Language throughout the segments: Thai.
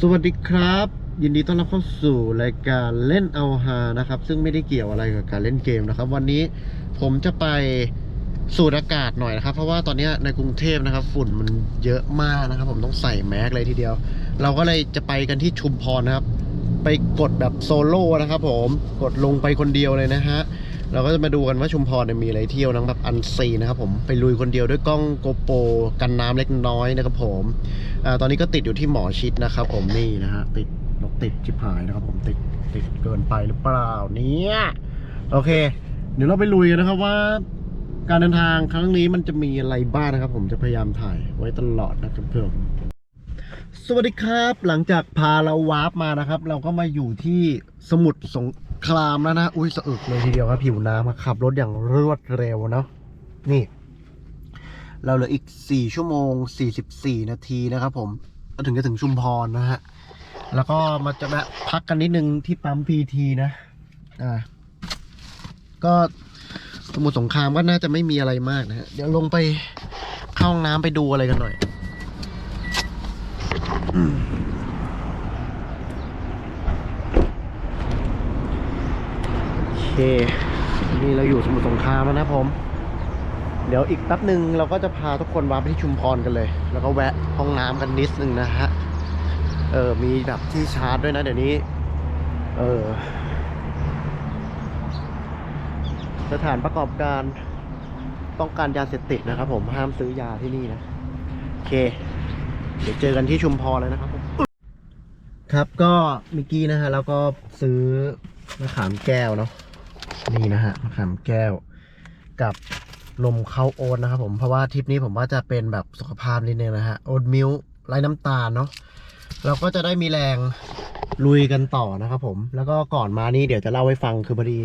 สวัสดีครับ ยินดีต้อนรับเข้าสู่รายการเล่นเอาฮานะครับ ซึ่งไม่ได้เกี่ยวอะไรกับการเล่นเกมนะครับ วันนี้ผมจะไปสูดอากาศหน่อยนะครับ เพราะว่าตอนนี้ในกรุงเทพนะครับ ฝุ่นมันเยอะมากนะครับ ผมต้องใส่แมสเลยทีเดียว เราก็เลยจะไปกันที่ชุมพรนะครับ ไปกดแบบโซโล่นะครับ ผมกดลงไปคนเดียวเลยนะฮะ เราก็จะมาดูกันว่าชุมพรเนี่ยมีอะไรเที่ยวนะแบบอันซีนะครับผมไปลุยคนเดียวด้วยกล้องโกโปรกันน้ำเล็กน้อยนะครับผมอตอนนี้ก็ติดอยู่ที่หมอชิดนะครับผมนี่นะฮะติดรถติดชิบหายนะครับผมติดติดเกินไปหรือเปล่าเนี่ยโอเค เดี๋ยวเราไปลุยกันนะครับว่า การเดินทางครั้งนี้มันจะมีอะไรบ้างนะครับ ผมจะพยายามถ่ายไว้ตลอดนะครับเพื่อนสวัสดีครับ หลังจากพาเราวาร์ปมานะครับ เราก็มาอยู่ที่สมุทรสง ครามแล้วนะ อุ้ยสะอึกเลยทีเดียวครับผิวน้ำครับขับรถอย่างรวดเร็วเนาะนี่ เราเหลืออีก 4 ชั่วโมง 44 นาทีนะครับผมก็ถึงจะถึงชุมพรนะฮะ แล้วก็มาจะแวะพักกันนิดนึงที่ปั๊มพีทีนะ อ่า ก็สมุทรสงครามก็น่าจะไม่มีอะไรมากนะฮะ เดี๋ยวลงไปเข้าห้องน้ำไปดูอะไรกันหน่อยโอเค นี่เราอยู่สมุทรสงครามแล้วนะผม เดี๋ยวอีกแป๊บหนึ่งเราก็จะพาทุกคนวาร์ปไปที่ชุมพรกันเลย แล้วก็แวะห้องน้ำกันนิดนึงนะฮะ เออ มีแบบที่ชาร์จด้วยนะเดี๋ยวนี้ เออ สถานประกอบการต้องการยาเสพติดนะครับผมห้ามซื้อยาที่นี่นะโอเค เดี๋ยวเจอกันที่ชุมพรเลยนะครับผมครับก็เมื่อกี้นะฮะแล้วก็ซื้อมะขามแก้วเนาะ นี่นะฮะมะขามแก้ว กับนมเข้าโอ๊ตนะครับผมเพราะว่าทริปนี้ผมว่าจะเป็นแบบสุขภาพนิดนึงนะฮะโอ๊ตมิลไร้น้ำตาลเนาะเราก็จะได้มีแรงลุยกันต่อนะครับผม แล้วก็ก่อนมานี่เดี๋ยวจะเล่าให้ฟังคือพอดี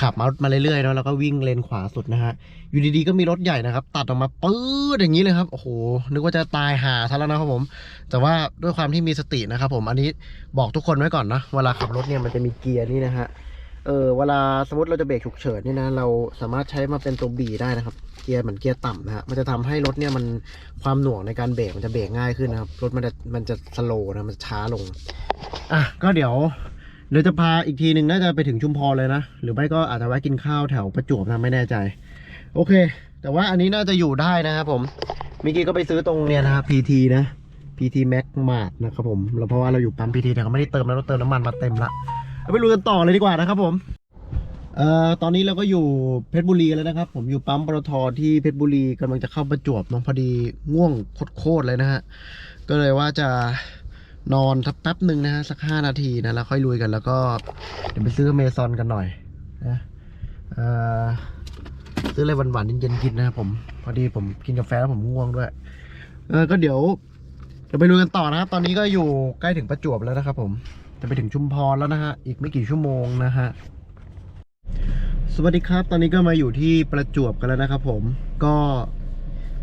ขับมามาเรื่อยๆเนาะแล้วก็วิ่งเลนขวาสุดนะฮะอยู่ดีๆก็มีรถใหญ่นะครับ ตัดออกมาปื๊ดอย่างนี้เลยครับโอ้โหนึกว่าจะตายหาซะแล้วนะครับผม แต่ว่าด้วยความที่มีสตินะครับผมอันนี้บอกทุกคนไว้ก่อนนะเวลาขับรถเนี่ยมันจะมีเกียร์นี่นะฮะ เออเวลาสมมติเราจะเบรกฉุกเฉินนี่นะ เราสามารถใช้มาเป็นตัวบีได้นะครับ เกียร์เหมือนเกียร์ต่ำนะฮะมันจะทำให้รถเนี่ยมันความหน่วงในการเบรกมันจะเบรกง่ายขึ้นนะครับ รถมันจะมันจะสโลว์นะมันจะช้าลง อะก็เดี๋ยวเดี๋ยวจะพาอีกทีหนึ่งน่าจะไปถึงชุมพรเลยนะ หรือไม่ก็อาจจะแวะกินข้าวแถวประจวบนะไม่แน่ใจ โอเค แต่ว่าอันนี้น่าจะอยู่ได้นะครับผมเมื่อกี้ก็ไปซื้อตรงเนี่ยนะครับ PT นะ PT Max Mart นะครับผมแล้วเพราะว่าเราอยู่ปั๊ม PT แต่เขาไม่ได้เติมแล้วเราเติมน้ำมันมาเต็มละ เราไปลุยกันต่อเลยดีกว่านะครับผมเอ่อตอนนี้เราก็อยู่เพชรบุรีแล้วนะครับ ผมอยู่ปั๊มปตทที่เพชรบุรีกำลังจะเข้าประจวบน้องพอดีง่วงโคตรเลยนะฮะก็เลยว่าจะนอนสักแป๊บหนึ่งนะฮะสักห้านาทีนะแล้วค่อยลุยกันแล้วก็เดี๋ยวไปซื้อเมซอนกันหน่อยนะเอ่อซื้ออะไรหวานๆเย็นๆกินนะครับผมพอดีผมกินกาแฟแล้วผมง่วงด้วย เออก็เดี๋ยวเดี๋ยวไปลุยกันต่อนะครับตอนนี้ก็อยู่ใกล้ถึงประจวบแล้วนะครับผม จะไปถึงชุมพรแล้วนะฮะ อีกไม่กี่ชั่วโมงนะฮะ สวัสดีครับ ตอนนี้ก็มาอยู่ที่ประจวบกันแล้วนะครับผม ก็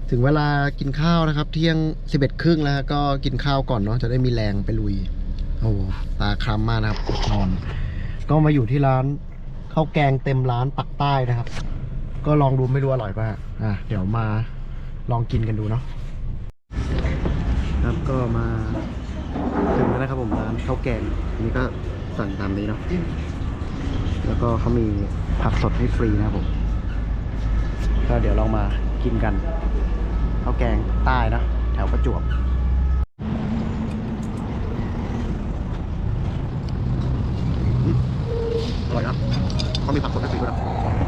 ถึงเวลากินข้าวนะครับ เที่ยงสิบเอ็ดครึ่งแล้วก็กินข้าวก่อนเนาะจะได้มีแรงไปลุย โอ้โหตาคล้ำมากนะครับอดนอน ก็มาอยู่ที่ร้านข้าวแกงเต็มร้านปักใต้นะครับ ก็ลองดูไม่รู้อร่อยป่ะอะเดี๋ยวมาลองกินกันดูเนาะครับก็มา ถึงแล้วนะครับผมร้านข้าวแกงอันนี้ก็สั่งตามนี้เนาะแล้วก็เขามีผักสดให้ฟรีนะครับผมก็เดี๋ยวลองมากินกันข้าวแกงใต้นะแถวประจวบอร่อยครับเขามีผักสดให้ฟรีด้วยนะ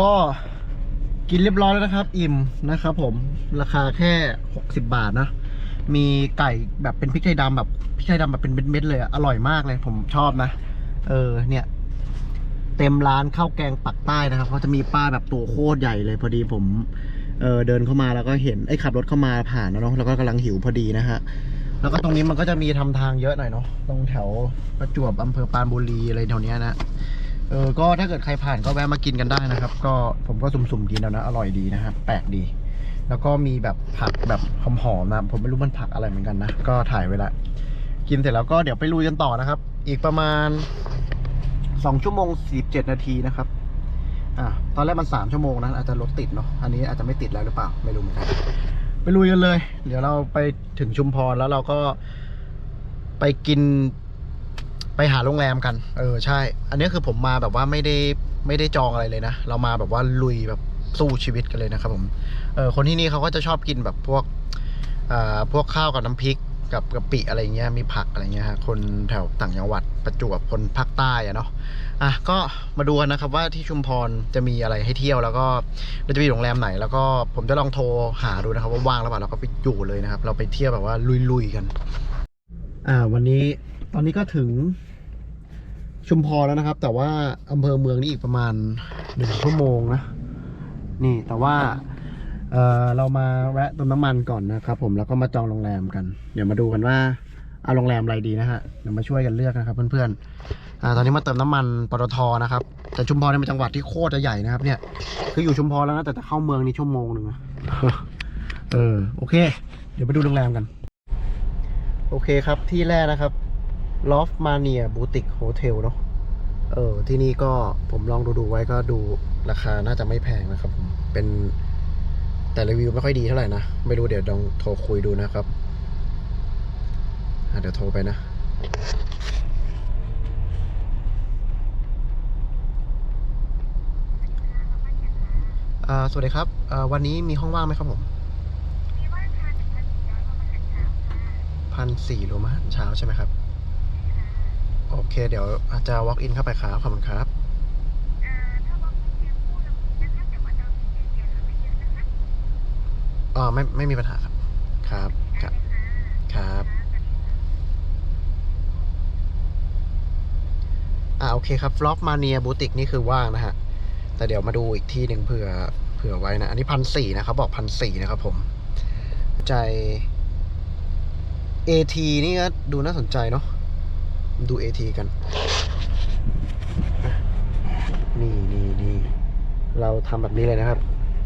ก็กินเรียบร้อยแล้วนะครับ อิ่มนะครับผมราคาแค่ 60 บาทนะ มีไก่แบบเป็นพริกไทยดำแบบพริกไทยดำแบบเป็นเม็ดๆเลยอะอร่อยมากเลย ผมชอบนะ เออเนี่ย เต็มร้านข้าวแกงปักใต้นะครับเขาจะมีป้าแบบตัวโคตรใหญ่เลย พอดีผมเออเดินเข้ามาแล้วก็เห็นไอ้ขับรถเข้ามาผ่านนะเนาะแล้วก็กำลังหิวพอดีนะฮะแล้วก็ตรงนี้มันก็จะมีทำทางเยอะหน่อยเนาะตรงแถวประจวบอำเภอปรานบุรีอะไรแถวเนี้ยนะ เออก็ถ้าเกิดใครผ่านก็แวะมากินกันได้นะครับ ก็ผมก็สุ่มๆกินแล้วนะ อร่อยดีนะครับแปลกดี แล้วก็มีแบบผักแบบหอมๆนะผมไม่รู้มันผักอะไรเหมือนกันนะ ก็ถ่ายไว้ละกินเสร็จแล้วก็เดี๋ยวไปลุยกันต่อนะครับ อีกประมาณสองชั่วโมงสิบเจ็ดนาทีนะครับอ่าตอนแรกมันสามชั่วโมงนะอาจจะรถติดเนาะอันนี้อาจจะไม่ติดแล้วหรือเปล่าไม่รู้เหมือนกันไปลุยกันเลย เดี๋ยวเราไปถึงชุมพรแล้วเราก็ไปกิน ไปหาโรงแรมกัน เออใช่ อันนี้คือผมมาแบบว่าไม่ได้ไม่ได้จองอะไรเลยนะ เรามาแบบว่าลุยแบบสู้ชีวิตกันเลยนะครับผมเออคนที่นี่เขาก็จะชอบกินแบบพวกอ่าพวกข้าวกับน้ำพริกกับกะปิอะไรเงี้ยมีผักอะไรเงี้ยฮะคนแถวต่างจังหวัดประจวบคนภาคใต้อะเนาะอะก็มาดูกันนะครับว่าที่ชุมพรจะมีอะไรให้เที่ยวแล้วก็เราจะไปอยู่โรงแรมไหน แล้วก็ผมจะลองโทรหาดูนะครับว่าว่างหรือเปล่าเราก็ไปอยู่เลยนะครับ เราไปเที่ยวแบบว่าลุยๆกัน อ่า วันนี้ตอนนี้ก็ถึง ชุมพรแล้วนะครับ แต่ว่าอำเภอเมืองนี่อีกประมาณหนึ่งชั่วโมงนะ นี่แต่ว่าเออเรามาแวะเติมน้ำมันก่อนนะครับ ผมแล้วก็มาจองโรงแรมกัน เดี๋ยวมาดูกันว่าเอาโรงแรมอะไรดีนะฮะเดี๋ยวมาช่วยกันเลือกนะครับ เพื่อนๆอ่าตอนนี้มาเติมน้ำมันปตทนะครับ แต่ชุมพรเนี่ยเป็นจังหวัดที่โคตรจะใหญ่นะครับ เนี่ย คืออยู่ชุมพรแล้วนะแต่จะเข้าเมืองนี่ชั่วโมงหนึ่งนะเออโอเค เดี๋ยวไปดูโรงแรมกัน โอเคครับที่แรกนะครับ Loft Mania Boutique Hotel เนาะเออ ที่นี่ก็ผมลองดูดูๆไว้ก็ดูราคาน่าจะไม่แพงนะครับผมเป็นแต่รีวิวไม่ค่อยดีเท่าไหร่นะ ไม่รู้เดี๋ยวลองโทรคุยดูนะครับอะเดี๋ยวโทรไปนะอ่าสวัสดีครับอ่าวันนี้มีห้องว่างไหมครับผมพันสี่รวมอาหารเช้าใช่ไหมครับ โอเค เดี๋ยวอาจจะ walk in เข้าไปครับ ขอบคุณครับอ่าไม่ ไม่มีปัญหาครับ ครับ ครับ ครับ อ่าโอเคครับฟล็อกมาเนียบูติกนี่คือว่างนะฮะ แต่เดี๋ยวมาดูอีกที่หนึ่งเผื่อ เผื่อไว้นะ อันนี้พันสี่นะครับ บอกพันสี่นะครับผม ใจ AT นี่ก็ดูน่าสนใจเนาะ ดู AT กัน นี่นี่นี่เราทำแบบนี้เลยนะครับ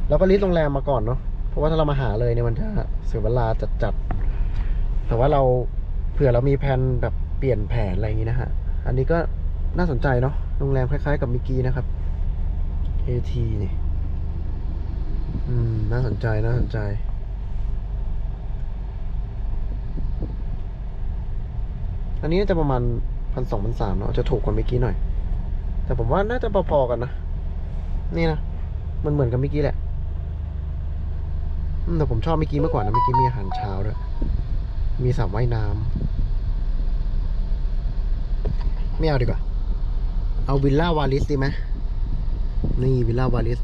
เราก็ลิสต์โรงแรมมาก่อนเนาะเพราะว่าถ้าเรามาหาเลยเนี่ยมันจะเสียเวลาจัดจัดแต่ว่าเราเผื่อเรามีแผนแบบเปลี่ยนแผนอะไรอย่างนี้นะฮะ อันนี้ก็น่าสนใจเนาะโรงแรมคล้ายๆ กับมิกี้นะครับ AT นี่ อืม น่าสนใจ น่าสนใจ อันนี้น่าจะประมาณพันสองพันสามเนาะจะถูกกว่าเมื่อกี้หน่อย แต่ผมว่าน่าจะพอๆกันนะ นี่นะ มันเหมือนกับเมื่อกี้แหละแต่ผมชอบเมื่อกี้มากกว่านะเมื่อกี้มีอาหารเช้าด้วย มีสระว่ายน้ำไม่เอาดีกว่า เอาวิลล่าวาลิสดีไหมนี่วิลล่าวาลิส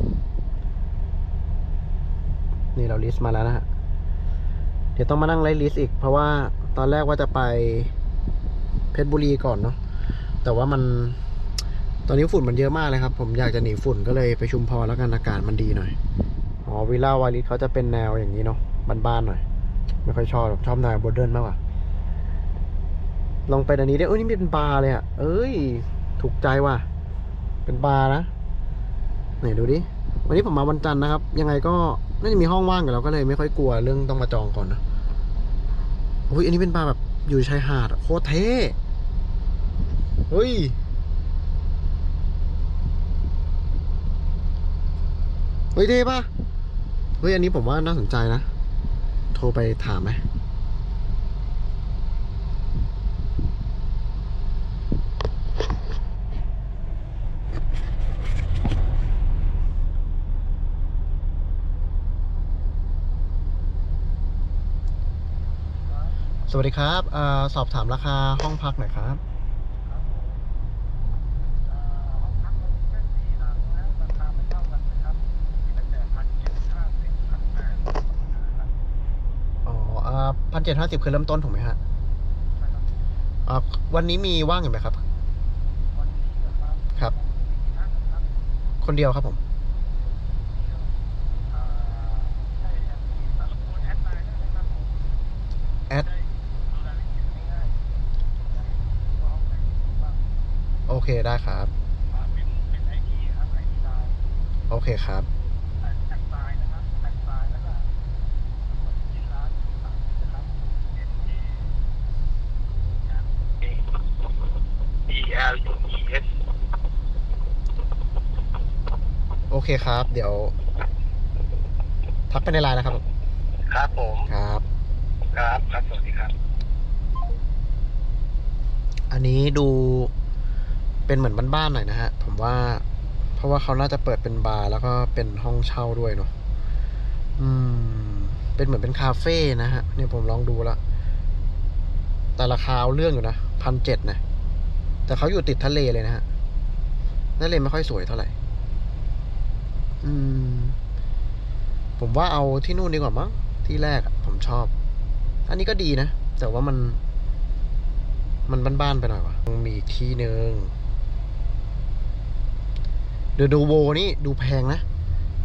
นี่เราลิสต์มาแล้วนะฮะ เดี๋ยวต้องมานั่งไล่ลิสต์อีก เพราะว่าตอนแรกว่าจะไป เพชรบุรีก่อนเนาะแต่ว่ามันตอนนี้ฝุ่นมันเยอะมากเลยครับ ผมอยากจะหนีฝุ่นก็เลยไปชุมพรแล้วกันอากาศมันดีหน่อยอ๋อวิลล่าวาลิสเขาจะเป็นแนวอย่างนี้เนาะบ้านๆหน่อย ไม่ค่อยชอบชอบแนวโมเดิร์นมากกว่าลองไปอันนี้ได้เอ้ยนี่เป็นบาร์เลยอะ เอ้ย ถูกใจว่ะ เป็นบาร์นะไหนดูดิ วันนี้ผมมาวันจันทร์นะครับ ยังไงก็น่าจะมีห้องว่างอยู่แล้วก็เลยไม่ค่อยกลัวเรื่องต้องมาจองก่อนนะโอ้ยอันนี้เป็นบาร์แบบอยู่ชายหาดโคตรเท่ เฮ้ย เฮ้ยเท่ปะเฮ้ย อันนี้ผมว่าน่าสนใจนะ โทรไปถามไหมสวัสดีครับอสอบถามราคาห้องพักหน่อยครับ ห้องพักเป็นสี่หลังแล้วราคาไม่เท่ากันนะครับ พัน เจ็ดห้าสิบคือเริ่มต้นถูกไหมฮะอ่าวันนี้มีว่างอยู่ไหมครับ ครับ คนเดียวครับผม แอด โอเคได้ครับ โอเคครับ อเคครับ เดี๋ยว ทักไปในไลน์นะครับ ครับผม ครับ ครับ ครับ สวัสดีครับ อันนี้ดูเป็นเหมือนบ้านๆหน่อยนะฮะ ผมว่า เพราะว่าเขาน่าจะเปิดเป็นบาร์แล้วก็เป็นห้องเช่าด้วยเนาะ อืม เป็นเหมือนเป็นคาเฟ่นะฮะ เนี่ยผมลองดูละ แต่ราคาเอาเรื่องอยู่นะพันเจ็ดนะ แต่เขาอยู่ติดทะเลเลยนะฮะทะเลไม่ค่อยสวยเท่าไหร่ อืม ผมว่าเอาที่นู่นดีกว่ามั้งที่แรกผมชอบ อันนี้ก็ดีนะ แต่ว่ามัน มันบ้านๆไปหน่อยวะมีอีกที่หนึ่งเดอะดูโวนี่ดูแพงนะ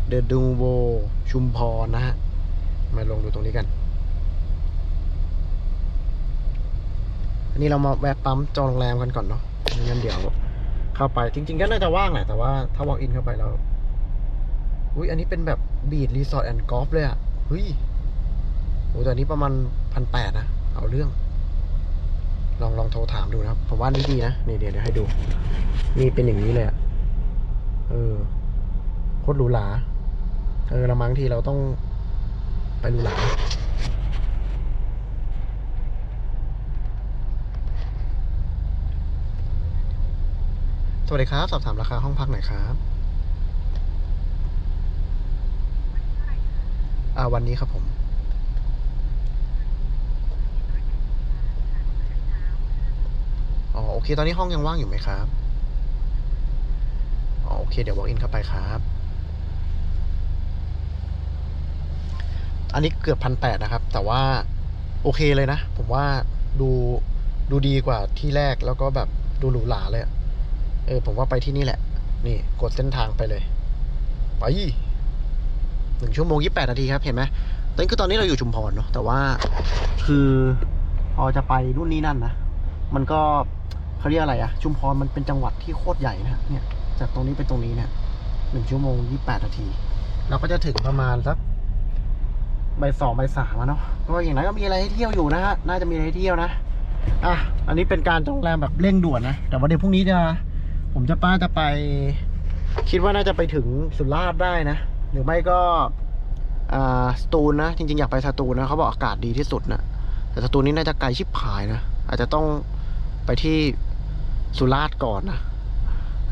เดอะดูโวชุมพรนะฮะ มาลงดูตรงนี้กัน อันนี้เรามาแวะปั๊มจองโรงแรมกันก่อนเนาะงั้นเดี๋ยวเข้าไปจริง ๆ ก็น่าจะว่างแหละแต่ว่าถ้า walk in เข้าไปแล้ว อุ้ยอันนี้เป็นแบบบีดรีสอร์ทแอนด์กอล์ฟเลยอะเฮ้ยโอ้ตอนนี้ประมาณพันแปดนะ เอาเรื่อง ลองลองโทรถามดูนะครับ ผมว่านี่ดีนะ นี่เดี๋ยวเดี๋ยวให้ดู นี่เป็นอย่างนี้เลยอะ เออ โคตรหรูหรา เออละมั้งทีเราต้องไปหรูหราสวัสดีครับ สอบถามราคาห้องพักหน่อยครับ อ่า วันนี้ครับผมอ๋อโอเค ตอนนี้ห้องยังว่างอยู่ไหมครับอ๋อโอเค เดี๋ยว walk in เข้าไปครับ อันนี้เกือบพันแปดนะครับ แต่ว่าโอเคเลยนะ ผมว่าดูดูดีกว่าที่แรกแล้วก็แบบดูหรูหราเลยเออ ผมว่าไปที่นี่แหละ นี่กดเส้นทางไปเลย ไป หนึ่งชั่วโมงยี่แปดนาทีครับ เห็นไหมตอนคือตอนนี้เราอยู่ชุมพรเนาะแต่ว่าคือพอจะไปนู่นนี่นั่นนะ มันก็เขาเรียกอะไรอะชุมพรมันเป็นจังหวัดที่โคตรใหญ่นะเนี่ย จากตรงนี้ไปตรงนี้เนี่ยหนึ่งชั่วโมงยี่แปดนาที เราก็จะถึงประมาณสักบ่ายสองบ่ายสามเนาะก็อย่างไรก็มีอะไรให้เที่ยวอยู่นะฮะน่าจะมีอะไรให้เที่ยวนะอะอันนี้เป็นการจองโรงแรมแบบเร่งด่วนนะแต่ว่าเดี๋ยวพรุ่งนี้จะผมจะป้าจะไป คิดว่าน่าจะไปถึงสุราษฎร์ได้นะ หรือไม่ก็สตูลนะ จริงๆ อยากไปสตูลนะเขาบอกอากาศดีที่สุดนะ แต่สตูลนี่น่าจะไกลชิบหายนะ อาจจะต้องไปที่สุราษฎร์ก่อนนะ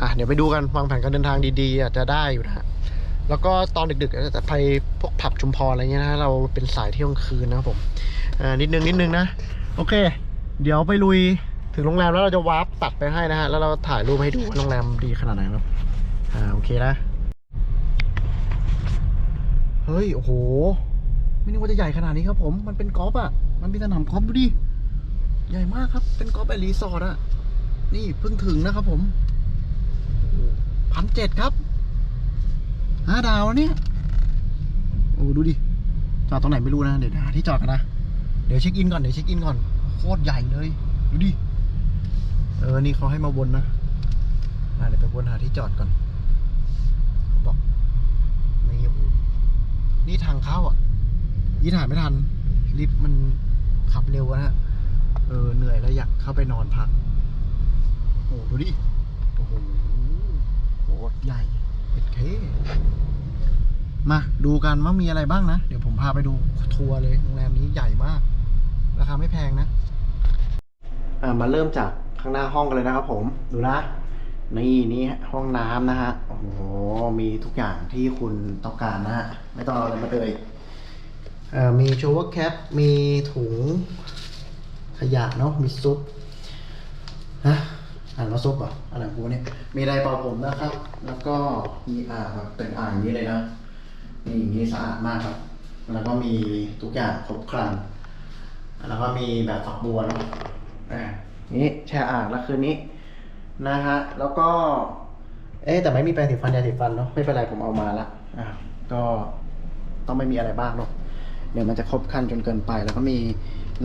อะเดี๋ยวไปดูกันวางแผนการเดินทางดีๆ อาจจะได้อยู่นะฮะแล้วก็ตอนดึกๆอาจจะไปพวกผับชุมพรอะไรเงี้ยนะเราเป็นสายเที่ยวกลางคืนนะครับผมอ่านิดนึงนิดนึงนะ โอเค เดี๋ยวไปลุยถึงโรงแรมแล้วเราจะวาร์ปตัดไปให้นะฮะแล้วเราถ่ายรูปให้ดูว่าโรงแรมดีขนาดไหนครับอ่าโอเคนะ เฮ้ย โอ้โห ไม่นึกว่าจะใหญ่ขนาดนี้ครับผม มันเป็นกอล์ฟอะ มันเป็นสนามกอล์ฟดูดิ ใหญ่มากครับ เป็นกอล์ฟแอนด์รีสอร์ทอะ นี่เพิ่งถึงนะครับผมพันเจ็ดครับห้าดาวเนี่ย โอ้ดูดิ จอดตรงไหนไม่รู้นะ เดี๋ยวหาที่จอดกันนะ เดี๋ยวเช็คอินก่อน เดี๋ยวเช็คอินก่อน โคตรใหญ่เลย ดูดิ เออ นี่เขาให้มาวนนะเดี๋ยวไปวนหาที่จอดก่อนเขาบอกนี่โอ้โห นี่ทางเข้าอะยี่ถ่ายไม่ทันลิฟต์มันขับเร็วนะฮะเออเหนื่อยแล้วอยากเข้าไปนอนพักโอ้โหดูดิโอ้โหโคตรใหญ่เป็นเคมาดูกันว่ามีอะไรบ้างนะ เดี๋ยวผมพาไปดูทัวร์เลยโรงแรมนี้ใหญ่มาก ราคาไม่แพงนะ อ่ามาเริ่มจากข้างหน้าห้องกันเลยนะครับผมดูนะ นี่นี่ห้องน้ำนะฮะ โอ้โห มีทุกอย่างที่คุณต้องการนะฮะ ไม่ต้องเอาอะไรมาเลยเอ่อมีโชว์แคป มีถุงขยะเนาะ มีซุปฮะอ่านว่าซุปเหรอะอะไรของกูเนี่ย มีไดร์เป่าผมนะครับ แล้วก็มีอ่างแบบเป็นอ่างอย่างนี้เลยนะ นี่อย่างนี้สะอาดมากครับ แล้วก็มีทุกอย่างครบครัน แล้วก็มีแบบฝักบัวเนาะอ่านี่แช่อ่างแล้วคืนนี้ นะฮะ แล้วก็ เอ๊ะแต่ไม่มีแปรงสีฟันยาสีฟันเนาะไม่เป็นไรผมเอามาละอ่าก็ต้องไม่มีอะไรบ้างเนาะเดี๋ยวมันจะครบครันจนเกินไป แล้วก็มี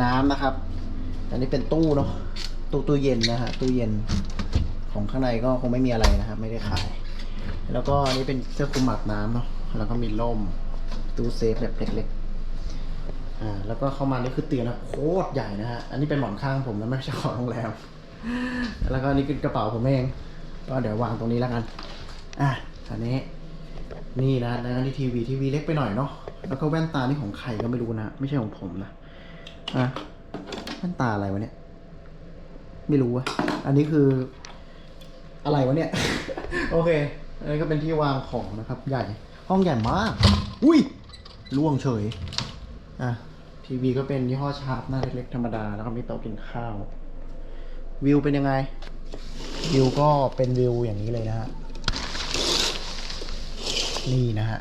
น้ำนะครับ อันนี้เป็นตู้เนาะตู้ตู้เย็นนะฮะตู้เย็นของข้างในก็คงไม่มีอะไรนะครับ ไม่ได้ขาย แล้วก็อันนี้เป็นเสื้อคลุมหมักน้ำเนาะแล้วก็มีร่มตู้เซฟแบบเล็กๆอ่าแล้วก็เข้ามานี่คือเตียงนะโคตรใหญ่นะฮะอันนี้เป็นหมอนข้างผมนะไม่ใช่ของโรงแรม แล้วก็นี่คือกระเป๋าผมเอง ก็เดี๋ยววางตรงนี้แล้วกัน อะอันนี้ นี่นะแล้วนี่ทีวีทีวีเล็กไปหน่อยเนาะ แล้วก็แว่นตานี่ของใครก็ไม่รู้นะ ไม่ใช่ของผมนะ อะ แว่นตาอะไรวะเนี่ย ไม่รู้อะอันนี้คือ อะไรวะเนี่ย โอเค อันนี้ก็เป็นที่วางของนะครับ ใหญ่ ห้องใหญ่มาก อุ้ยล่วงเฉย อะ ทีวีก็เป็นยี่ห้อชาร์ปหน้าเล็กๆธรรมดา แล้วก็มีโต๊ะกินข้าว วิวเป็นยังไง วิวก็เป็นวิวอย่างนี้เลยนะฮะ นี่นะฮะ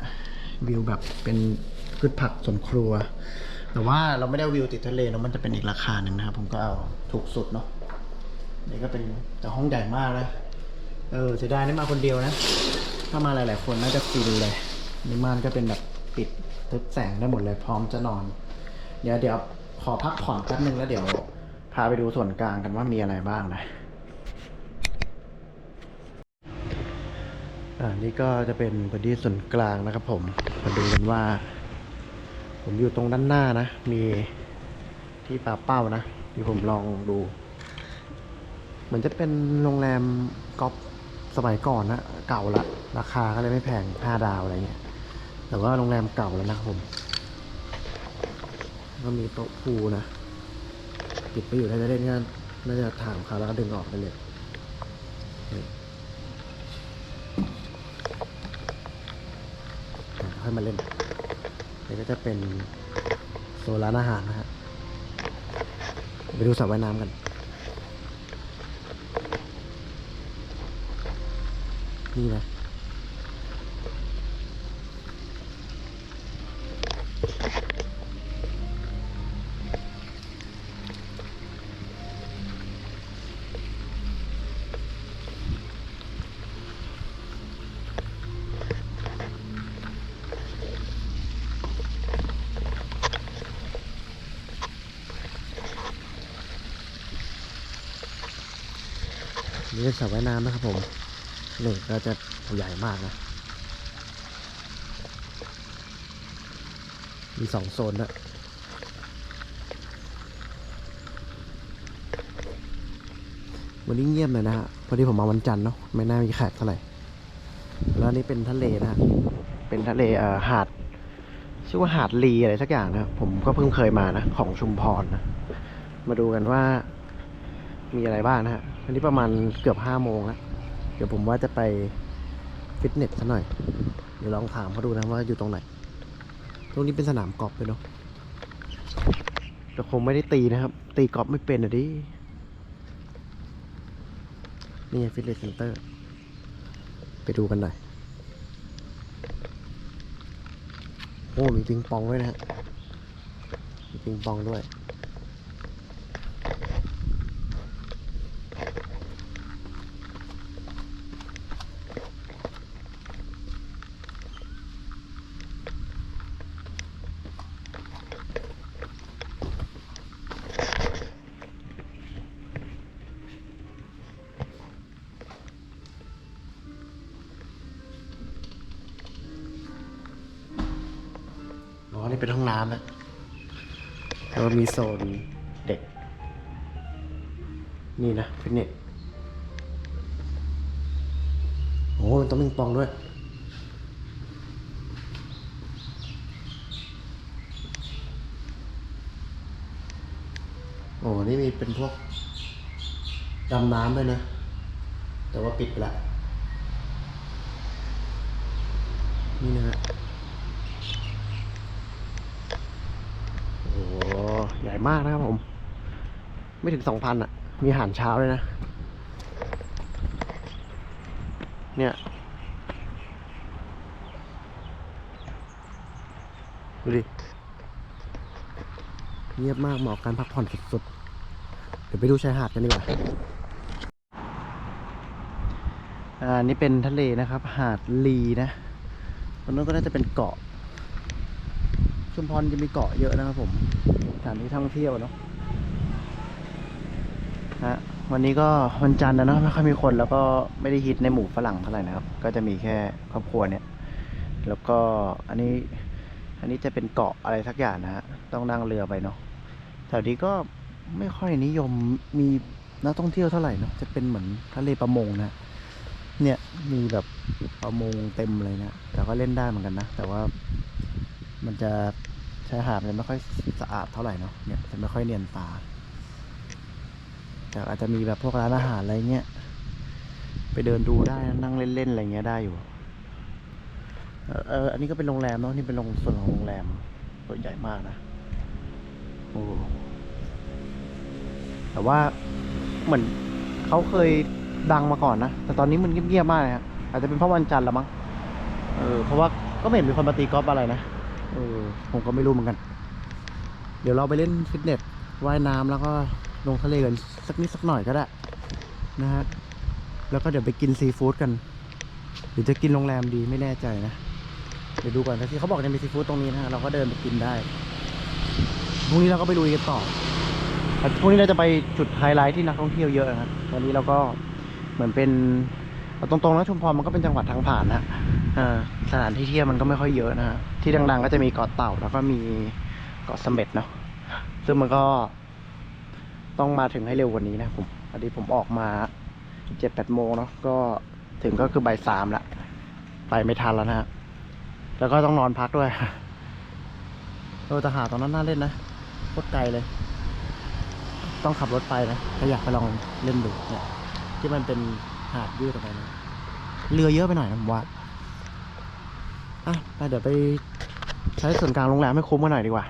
วิวแบบเป็นพืชผักสวนครัว แต่ว่าเราไม่ได้วิวติดทะเลเนอะมันจะเป็นอีกราคาหนึ่งนะครับผมก็เอาถูกสุดเนาะนี่ก็เป็นแต่ห้องใหญ่มากนะเออเสียดายได้มาคนเดียวนะ ถ้ามาหลาย ๆ คนน่าจะฟินเลยนี่ม่านก็เป็นแบบปิดทึบแสงได้หมดเลยพร้อมจะนอน เดี๋ยวเดี๋ยวขอพักผ่อนแป๊บนึงแล้วเดี๋ยว พาไปดูส่วนกลางกันว่ามีอะไรบ้างนะอ่านี่ก็จะเป็นพื้นที่ส่วนกลางนะครับผม มาดูกันว่า ผมอยู่ตรงด้านหน้านะ มีที่ปลาเป้านะที่ผมลองดูเหมือนจะเป็นโรงแรมกอล์ฟสมัยก่อนนะเก่าละ ราคาก็เลยไม่แพงห้าดาวอะไรเงี้ย แต่ว่าโรงแรมเก่าแล้วนะครับผม ก็มีโต๊ะพูนะ ปิดไปอยู่ได้จะเล่นงานน่าจะถามเขาแล้วก็ดึงออกไปเลยค่อยมาเล่นนี่ก็จะเป็นโซนร้านอาหารนะฮะไปดูสระว่ายน้ำกัน นี่นะ นี่เป็นสระว่ายน้ำนะครับผมนี่ก็จะใหญ่มากนะ มีสองโซนนะวันนี้เงียบหน่อยนะฮะ พอดีผมมาวันจันทร์เนาะ ไม่น่ามีแขกเท่าไหร่ แล้วนนี่เป็นทะเลนะฮะ เป็นทะเลเอ่อหาด ชื่อว่าหาดลีอะไรสักอย่างนะ ผมก็เพิ่งเคยมานะ ของชุมพรนะ มาดูกันว่ามีอะไรบ้างนะฮะ อันนี้ประมาณเกือบห้าโมงแล้วเดี๋ยวผมว่าจะไปฟิตเนสซะหน่อย เดี๋ยวลองถามเขาดูนะว่าอยู่ตรงไหน ตรงนี้เป็นสนามกอล์ฟเลยเนาะแต่คงไม่ได้ตีนะครับ ตีกอล์ฟไม่เป็นอะดิ นี่ฟิตเนสเซ็นเตอร์ ไปดูกันหน่อย โอ้ มีปิงปองด้วยนะฮะมีปิงปองด้วย เป็นห้องน้ำนะแล้วมีโซนเด็ก นี่นะฟิตเนสโอ้มันต้องมิงปองด้วย โอ้นี่มีเป็นพวกดำน้ำด้วยนะ แต่ว่าปิดไปละนี่นะฮะ โอ้โหใหญ่ มากนะครับผม ไม่ถึงสองพันอะ มีอาหารเช้าเลยนะ เนี่ยดูดิเงียบมากเหมาะการพักผ่อนสุดๆ เดี๋ยวไปดูชายหาดกันดีกว่าอ่านี่เป็นทะเลนะครับ หาดลีนะตรงนั้นก็น่าจะเป็นเกาะชุมพรจะมีเกาะเยอะนะครับผม สถานที่ท่องเที่ยวเนาะฮะวันนี้ก็วันจันทร์นะเนอะไม่ค่อยมีคนแล้วก็ไม่ได้ฮิตในหมู่ฝรั่งเท่าไหร่นะครับ ก็จะมีแค่ครอบครัวเนี่ย แล้วก็อันนี้อันนี้จะเป็นเกาะอะไรสักอย่างนะฮะต้องนั่งเรือไปเนาะแถวนี้ก็ไม่ค่อยนิยมมีนักท่องเที่ยวเท่าไหร่เนาะจะเป็นเหมือนทะเลประมงนะเนี่ยมีแบบประมงเต็มเลยนะแต่ก็เล่นได้เหมือนกันนะ แต่ว่ามันจะ ชายหาดมันจะไม่ค่อยสะอาดเท่าไหร่เนาะเนี่ยจะไม่ค่อยเนียนตาแต่อาจจะมีแบบพวกร้านอาหารอะไรเงี้ยไปเดินดูได้นั่งเล่นๆอะไรเงี้ยได้อยู่เอ่อเอออันนี้ก็เป็นโรงแรมเนาะนี่เป็นโรงส่วนของโรงแรมตัวใหญ่มากนะโอ้แต่ว่าเหมือนเขาเคยดังมาก่อนนะแต่ตอนนี้มันเงียบๆมากเลยฮะอาจจะเป็นเพราะวันจันทร์ละมั้งเออเพราะว่าก็ไม่เห็นมีคนมาตีกอล์ฟอะไรนะ เออผมก็ไม่รู้เหมือนกัน เดี๋ยวเราไปเล่นฟิตเนสว่ายน้ำแล้วก็ลงทะเลกันสักนิดสักหน่อยก็ได้นะฮะแล้วก็เดี๋ยวไปกินซีฟู้ดกันหรือจะกินโรงแรมดีไม่แน่ใจนะเดี๋ยวดูก่อนนะที่เขาบอกจะมีซีฟู้ดตรงนี้นะฮะเราก็เดินไปกินได้พรุ่งนี้เราก็ไปลุยกันต่อพรุ่งนี้เราจะไปจุดไฮไลท์ที่นักท่องเที่ยวเยอะนะครับวันนี้เราก็เหมือนเป็นตรงๆนะชุมพรมันก็เป็นจังหวัดทางผ่านนะ สถานที่เที่ยวมันก็ไม่ค่อยเยอะนะฮะที่ดัง ๆ ก็จะมีเกาะเต่า แล้วก็มีเกาะเสม็ดเนาะซึ่งมันก็ต้องมาถึงให้เร็วกว่านี้นะผมพอดีผมออกมาเจ็ดแปดโมงเนาะก็ถึงก็คือบ่ายสามละไปไม่ทันแล้วนะฮะแล้วก็ต้องนอนพักด้วยเออแต่หาดตรงนั้นน่าเล่นนะโคตรไกลเลย ต้องขับรถไปนะถ้าอยากไปลองเล่นดูเนี่ยที่มันเป็นหาดยืดออกไปนะเรือเยอะไปหน่อยนะผมว่า อะไปเดี๋ยวไปใช้ส่วนกลางโรงแรมให้คุ้มกันหน่อยดีกว่า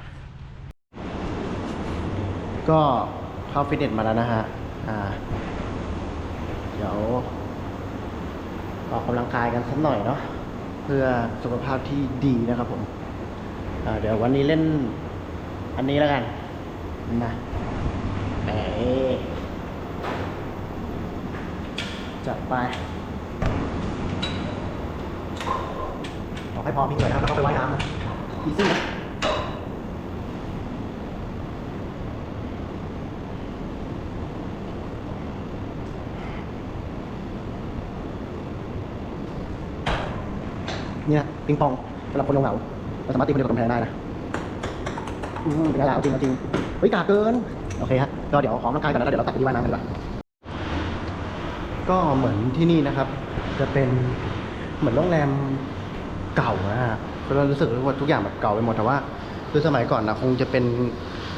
ก็เข้าฟิตเนสมาแล้วนะฮะ อ่า เดี๋ยวออกกำลังกายกันสักหน่อยเนาะเพื่อสุขภาพที่ดีนะครับผมอ่าเดี๋ยววันนี้เล่นอันนี้แล้วกันนะแหมจัดไปบอก ให้พอมีเงินนะครับแล้วก็ไปว่ายน้ำนะอีซี่นะเนี่ยปิงปองสำหรับคนเหงาเราสามารถตีคนเดียวกับกำแพงได้นะอืมเป็นไงล่ะเอาจริงเอาจริงเฮ้ยกาเกิน โอเคฮะก็เดี๋ยวของร่างกายก่อนแล้วเดี๋ยวเราตัดไปที่ว่ายน้ำกันดีกว่าก็เหมือนที่นี่นะครับ จะเป็นเหมือนโรงแรม เก่านะฮะก็รู้สึกว่าทุกอย่างแบบเก่าไปหมดแต่ว่าคือสมัยก่อนนะคงจะเป็น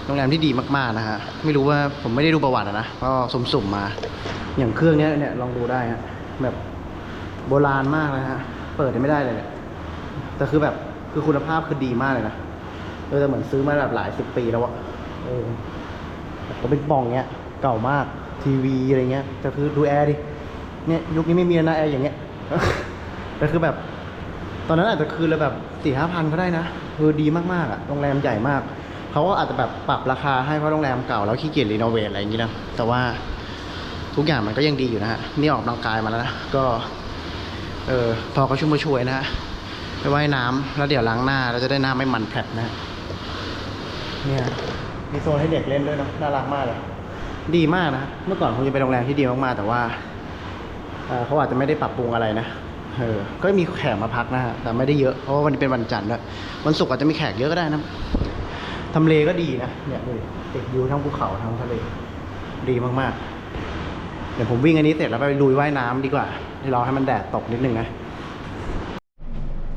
โรงแรมที่ดีมากๆนะฮะไม่รู้ว่าผมไม่ได้ดูประวัตินะก็สุ่มๆมา อย่างเครื่องเนี้ยเนี่ยลองดูได้ฮะแบบโบราณมากเลยฮะเปิดยังไม่ได้เลยเนี่ยแต่คือแบบคือคุณภาพคือดีมากเลยนะเออแต่เหมือนซื้อมาแบบหลายสิบปีแล้วอะเออก็เป็นปล่องเนี้ย เก่ามากทีวีอะไรเงี้ยแต่คือดูแอร์ดิเนี่ยยุคนี้ไม่มีนะแอร์อย่างเงี้ยแต่คือแบบ ตอนนั้นอาจจะคืนละแบบสี่ห้าพันก็ได้นะคือดีมากๆอะโรงแรมใหญ่มากเขาก็อาจจะแบบปรับราคาให้เพราะโรงแรมเก่าแล้วขี้เกียจรีโนเวทอะไรอย่างงี้นะแต่ว่าทุกอย่างมันก็ยังดีอยู่นะฮะนี่ออกกำลังกายมาแล้วนะก็เออพอเขาชุ่มมาช่วยนะฮะไปว่ายน้ำแล้วเดี๋ยวล้างหน้าเราจะได้หน้าไม่มันแผลบนะฮะเนี่ยมีโซนให้เด็กเล่นด้วยนะน่ารักมากเลยดีมากนะเมื่อก่อนคงจะเป็นโรงแรมที่ดีมากๆแต่ว่าเอ่อเขาอาจจะไม่ได้ปรับปรุงอะไรนะ เออก็มีแขกมาพักนะฮะแต่ไม่ได้เยอะเพราะว่าวันนี้เป็นวันจันทร์ด้วยวันศุกร์อาจจะมีแขกเยอะก็ได้นะทำเลก็ดีนะเนี่ยดูดิติดวิวทั้งภูเขาทั้งทะเลดีมากๆ เดี๋ยวผมวิ่งอันนี้เสร็จแล้วไปลุยว่ายน้ำดีกว่าที่รอให้มันแดดตกนิดนึงนะ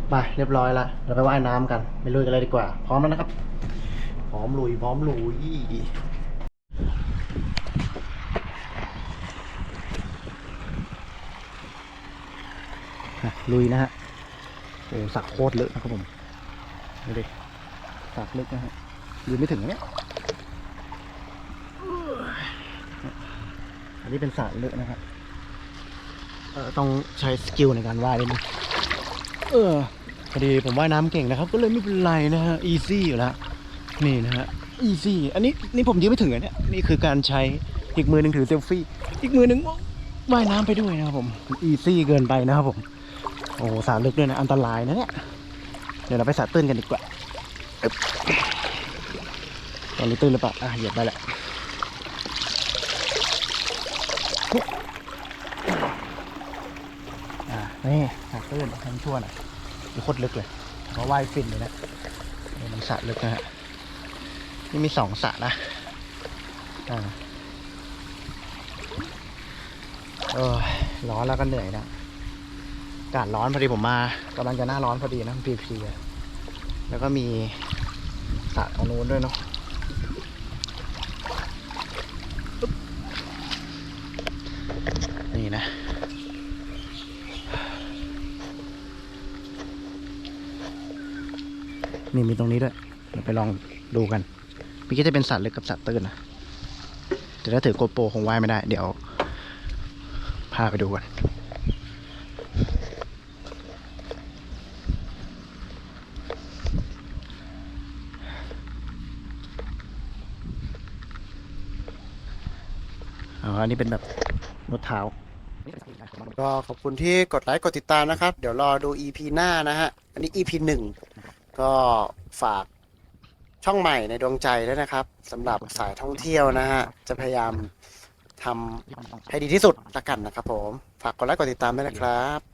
ไปเรียบร้อยละเราไปว่ายน้ำกันไปลุยกันเลยดีกว่า พร้อมแล้วนะครับ พร้อมลุยพร้อมลุย ลุยนะฮะโอ้สักโคตรเลึกนะครับผมดูดิสักลึกนะฮะยืนไม่ถึงเนี่ยอันนี้เป็นสระลึกนะครับเออต้องใช้สกิลในการว่ายนิดนึงเออพอดีผมว่ายน้ำเก่งนะครับ ก็เลยไม่เป็นไรนะฮะอีซี่อยู่แล้วนี่นะฮะอีซี่อันนี้นี่ผมยืมไม่ถึงอันเนี้ยนี่คือการใช้อีกมือหนึ่งถือเซลฟี่ อีกมือหนึ่งว่ายน้ำไปด้วยนะครับผมอีซี่เกินไปนะครับผม โอ้สาลึกด้วยนะ อันตรายนะเนี่ย เดี๋ยวเราไปสาตื้นกันดีกว่าตอนนี้ตื้นหรือเปล่าอะเหยียบไปแหละอะนี่สาตื้นทั้งชั่วน่ะโคตรลึกเลยเพราะว่ายฟินเลยนะนี่มันสระลึกนะฮะนี่มีสองสระนะอ่าเออร้อนแล้วก็เหนื่อยนะากาศร้อนพอดีผมมากำลังจะหน้าร้อนพอดีนะพีพีแล้วก็มีสระตรงนู้นด้วยเนาะนี่นะนี่มีตรงนี้ด้วยเดี๋ยวไปลองดูกันเมื่อกี้จะเป็นสัตว์ลึกกับสัตว์ตื้นนะแต่ถ้าถือโกโปรคงว่ายไม่ได้ เดี๋ยว พาไปดูกัน อันนี้เป็นแบบนวดเท้า ก็ขอบคุณที่กดไลค์กดติดตามนะครับ เดี๋ยวรอดู EP หน้านะฮะ อันนี้ EP หนึ่งก็ฝากช่องใหม่ในดวงใจด้วยนะครับสำหรับสายท่องเที่ยวนะฮะ จะพยายามทำให้ดีที่สุดละกันนะครับผม ฝากกดไลค์กดติดตามด้วยนะครับ